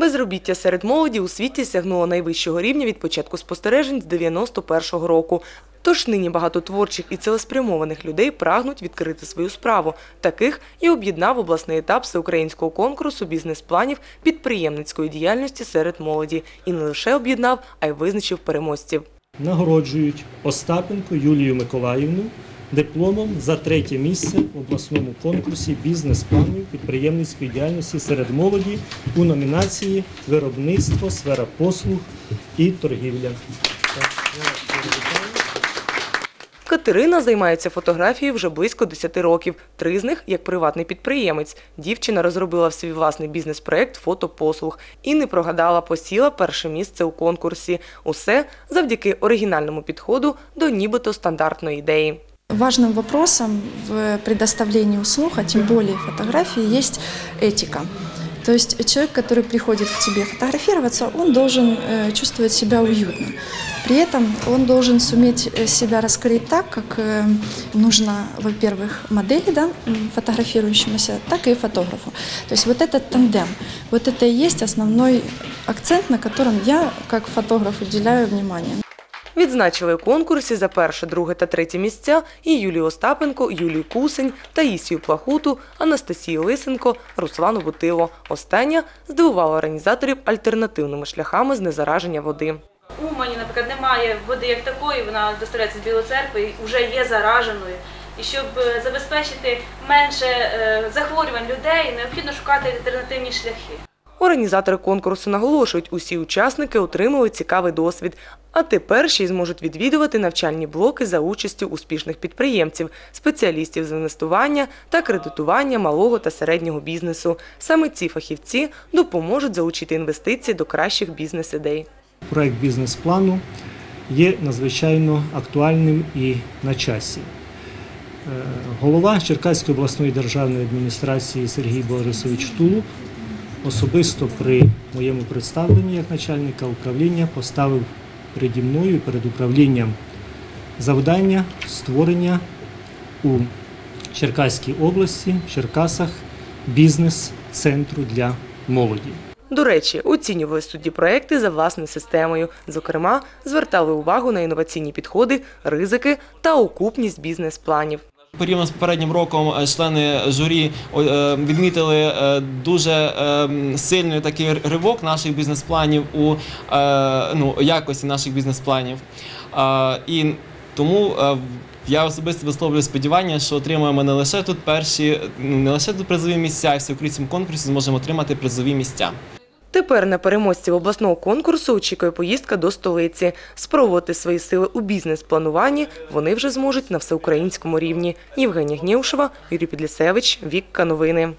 Безробіття серед молоді у світі сягнуло найвищого рівня від початку спостережень з 91-го року. Тож нині багато творчих і цілеспрямованих людей прагнуть відкрити свою справу. Таких і об'єднав обласний етап всеукраїнського конкурсу бізнес-планів підприємницької діяльності серед молоді. І не лише об'єднав, а й визначив переможців. Нагороджують Остапенко Юлію Миколаївну дипломом за третє місце в обласному конкурсі бізнес-планів підприємницької діяльності серед молоді у номінації Виробництво, сфера послуг і торгівля. Катерина займається фотографією вже близько 10 років. Три з них як приватний підприємець. Дівчина розробила свій власний бізнес-проект фотопослуг і не прогадала, посіла перше місце у конкурсі. Усе завдяки оригінальному підходу до нібито стандартної ідеї. Важным вопросом в предоставлении услуг, а тем более фотографии, есть этика. То есть человек, который приходит к тебе фотографироваться, он должен э, чувствовать себя уютно. При этом он должен суметь э, себя раскрыть так, как э, нужно, во-первых, модели, да, фотографирующемуся, так и фотографу. То есть вот этот тандем, вот это и есть основной акцент, на котором я, как фотограф, уделяю внимание. Відзначили конкурсі за перше, друге та третє місця і Юлію Остапенко, Юлію Кусень, Таїсію Плахуту, Анастасію Лисенко, Руслану Бутило. Остання здивувала організаторів альтернативними шляхами знезараження води. У Умані, наприклад, немає води як такої, вона доставляється з Білої церкви і вже є зараженою. І щоб е, забезпечити менше е, захворювань людей, необхідно шукати альтернативні шляхи. Організатори конкурсу наголошують, усі учасники отримали цікавий досвід, а тепер ще й зможуть відвідувати навчальні блоки за участю успішних підприємців, спеціалістів з інвестування та кредитування малого та середнього бізнесу. Саме ці фахівці допоможуть залучити інвестиції до кращих бізнес-ідей. Проект бізнес-плану є надзвичайно актуальним і на часі. Е, Голова Черкаської обласної державної адміністрації Сергій Борисович Тулуб особисто при моєму представленні як начальника управління поставив переді мною і перед управлінням завдання створення у Черкаській області, в Черкасах бізнес-центру для молоді. До речі, оцінювали судді проекти за власною системою. Зокрема, звертали увагу на інноваційні підходи, ризики та окупність бізнес-планів. Порівняно з попереднім роком е, члени журі е, відмітили е, дуже сильний такий ривок наших бізнес-планів у ну, якості наших бізнес-планів. І тому я особисто висловлюю сподівання, що отримаємо не лише тут перші, не лише тут призові місця, а всеукраїнському конкурсі зможемо отримати призові місця. Тепер на переможців обласного конкурсу очікує поїздка до столиці. Спробувати свої сили у бізнес-плануванні вони вже зможуть на всеукраїнському рівні. Євгенія Гнєушева, Юрій Підлісевич, Вікка Новини.